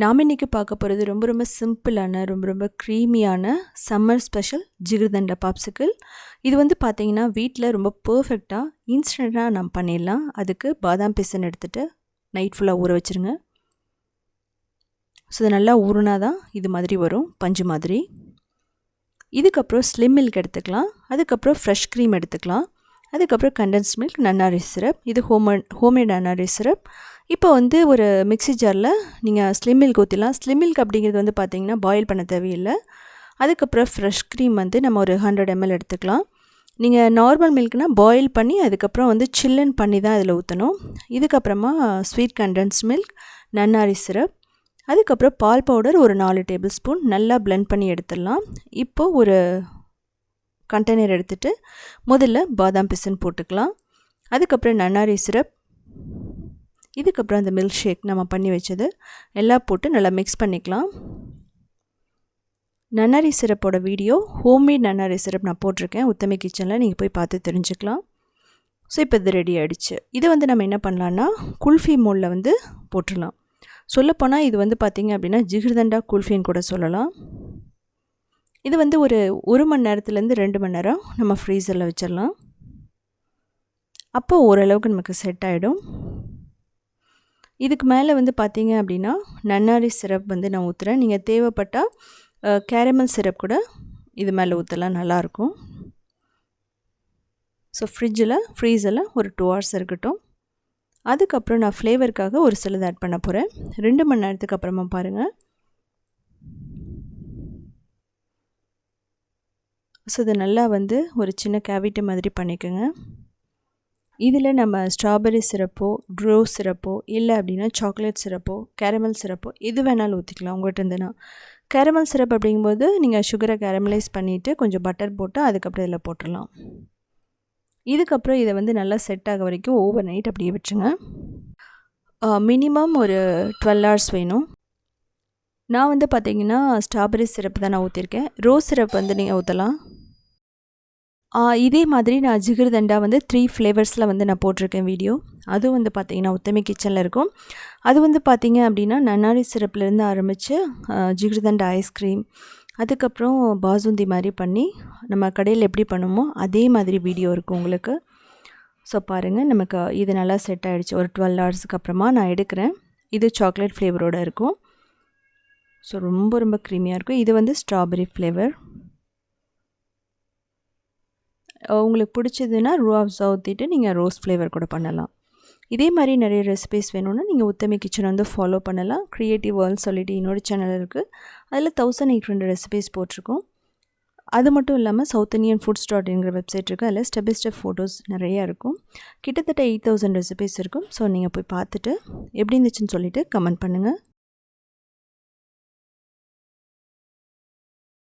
நாம் இன்றைக்கி பார்க்க போகிறது ரொம்ப ரொம்ப சிம்பிளான ரொம்ப ரொம்ப க்ரீமியான சம்மர் ஸ்பெஷல் ஜிகிர்தண்டா பாப்சிக்கிள் இது வந்து பார்த்திங்கன்னா வீட்டில் ரொம்ப பர்ஃபெக்டாக இன்ஸ்டண்ட்டாக நம்ம பண்ணிடலாம். அதுக்கு பாதாம் பிசன் எடுத்துகிட்டு நைட் ஃபுல்லாக ஊற வச்சுருங்க. ஸோ இது நல்லா ஊறுனா தான் இது மாதிரி வரும் பஞ்சு மாதிரி. இதுக்கப்புறம் ஸ்லிம் மில்க் எடுத்துக்கலாம். அதுக்கப்புறம் ஃப்ரெஷ் க்ரீம் எடுத்துக்கலாம். அதுக்கப்புறம் கண்டென்ஸ் மில்க் நன்னாரி சிரப் இது ஹோம்மேட் ஹோம்மேட் நன்னாரி சிரப் இப்போ வந்து ஒரு மிக்ஸி ஜாரில் நீங்கள் ஸ்லிம் மில்க் ஊற்றிடலாம் ஸ்லிம் மில்க் அப்படிங்கிறது வந்து பார்த்திங்கன்னா பாயில் பண்ண தேவையில்லை. அதுக்கப்புறம் ஃப்ரெஷ் க்ரீம் வந்து நம்ம ஒரு ஹண்ட்ரட் எம்எல் எடுத்துக்கலாம். நீங்கள் நார்மல் மில்க்னால் பாயில் பண்ணி அதுக்கப்புறம் வந்து சில்லன் பண்ணி தான் அதில் ஊற்றணும் இதுக்கப்புறமா ஸ்வீட் கண்டென்ஸ் மில்க் நன்னாரி சிரப் அதுக்கப்புறம் பால் பவுடர் ஒரு நாலு டேபிள் ஸ்பூன் நல்லா பிளெண்ட் பண்ணி எடுத்துடலாம். இப்போது ஒரு கண்டெய்னர் எடுத்துகிட்டு முதல்ல பாதாம் பிசன் போட்டுக்கலாம். அதுக்கப்புறம் நன்னாரி சிரப் இதுக்கப்புறம் அந்த மில்க் ஷேக் நம்ம பண்ணி வச்சது. எல்லாம் போட்டு நல்லா மிக்ஸ் பண்ணிக்கலாம். நன்னாரி சிரப்போட வீடியோ ஹோம்மேட் நன்னாரி சிரப் நான் போட்டிருக்கேன். உத்தமி கிச்சனில் நீங்கள் போய் பார்த்து தெரிஞ்சுக்கலாம். ஸோ இப்போ இது ரெடி ஆகிடுச்சு இதை வந்து நம்ம என்ன பண்ணலான்னா குல்ஃபி மோலில் வந்து போட்டுடலாம். சொல்லப்போனால் இது வந்து பார்த்திங்க அப்படின்னா ஜிகிர்தண்டா குல்ஃபின்னு கூட சொல்லலாம். இது வந்து ஒரு ஒரு மணி நேரத்துலேருந்து ரெண்டு மணி நேரம் நம்ம ஃப்ரீசரில் வச்சிடலாம். அப்போ ஓரளவுக்கு நமக்கு செட் ஆகிடும் இதுக்கு மேலே வந்து பார்த்தீங்க அப்படின்னா நன்னாரி சிரப் வந்து நான் ஊற்றுறேன் நீங்கள் தேவைப்பட்டால் கேரமல் சிரப் கூட இது மேலே ஊற்றலாம் நல்லாயிருக்கும். ஸோ ஃப்ரிட்ஜில் ஃப்ரீஸில் ஒரு டூ ஹவர்ஸ் இருக்கட்டும். அதுக்கப்புறம் நான் ஃப்ளேவருக்காக ஒரு சிலது ஆட் பண்ண போகிறேன் ரெண்டு மணி நேரத்துக்கு அப்புறமா பாருங்கள் ஸோ இதை நல்லா வந்து ஒரு சின்ன கேவிட்டி மாதிரி பண்ணிக்கோங்க. இதில் நம்ம ஸ்ட்ராபெரி சிரப்போ ட்ரோ சிரப்போ இல்லை அப்படின்னா சாக்லேட் சிரப்போ கேரமல் சிரப்போ எது வேணாலும் ஊற்றிக்கலாம் உங்கள்கிட்ட இருந்துன்னா கேரமல் சிரப் அப்படிங்கும்போது நீங்கள் சுகரை கேரமலைஸ் பண்ணிவிட்டு கொஞ்சம் பட்டர் போட்டு அதுக்கப்புறம் இதில் போட்டுடலாம். இதுக்கப்புறம் இதை வந்து நல்லா செட் ஆக வரைக்கும் ஓவர் நைட் அப்படியே வச்சுங்க மினிமம் ஒரு டுவெல் ஹவர்ஸ் வேணும். நான் வந்து பார்த்தீங்கன்னா ஸ்ட்ராபெரி சிரப் தான் நான் ஊற்றிருக்கேன். ரோஸ் சிரப் வந்து நீங்கள் ஊற்றலாம். இதே மாதிரி நான் ஜிகிர்தண்டா வந்து த்ரீ ஃப்ளேவர்ஸில் வந்து நான் போட்டிருக்கேன் வீடியோ அதுவும் வந்து பார்த்திங்கன்னா உத்தமி கிச்சனில் இருக்கும். அது வந்து பார்த்திங்க அப்படின்னா நன்னாரி சிரப்லேருந்து ஆரம்பித்து ஜிகிர்தண்டா ஐஸ்கிரீம் அதுக்கப்புறம் பாசுந்தி மாதிரி பண்ணி நம்ம கடையில் எப்படி பண்ணுமோ அதே மாதிரி வீடியோ இருக்கும் உங்களுக்கு. ஸோ பாருங்கள் நமக்கு இது நல்லா செட் ஆகிடுச்சு ஒரு டுவெல் ஹவர்ஸுக்கு அப்புறமா நான் எடுக்கிறேன். இது சாக்லேட் ஃப்ளேவரோடு இருக்கும். ஸோ ரொம்ப ரொம்ப க்ரீமியாக இருக்கும். இது வந்து ஸ்ட்ராபெரி ஃப்ளேவர் உங்களுக்கு பிடிச்சதுன்னா ரூஆப்ஸா ஊற்றிட்டு நீங்கள் ரோஸ் ஃப்ளேவர் கூட பண்ணலாம். இதே மாதிரி நிறைய ரெசிபிஸ் வேணும்னா நீங்கள் உத்தமி கிச்சன் வந்து ஃபாலோ பண்ணலாம். க்ரியேட்டிவ் வேர்ல்ட் சொல்லிட்டு இன்னொரு சேனல் இருக்குது அதில் தௌசண்ட் எயிட் ஹண்ட்ரட் ரெசிபிஸ் போட்டிருக்கோம். அது மட்டும் இல்லாமல் சவுத் இந்தியன் ஃபுட்ஸ் டாட் என்கிற வெப்சைட் இருக்குது அதில் ஸ்டெப் பை ஸ்டெப் ஃபோட்டோஸ் நிறையா இருக்கும். கிட்டத்தட்ட எயிட் தௌசண்ட் ரெசிபிஸ் இருக்கும். ஸோ நீங்கள் போய் பார்த்துட்டு எப்படி இருந்துச்சுன்னு சொல்லிவிட்டு கமெண்ட் பண்ணுங்கள்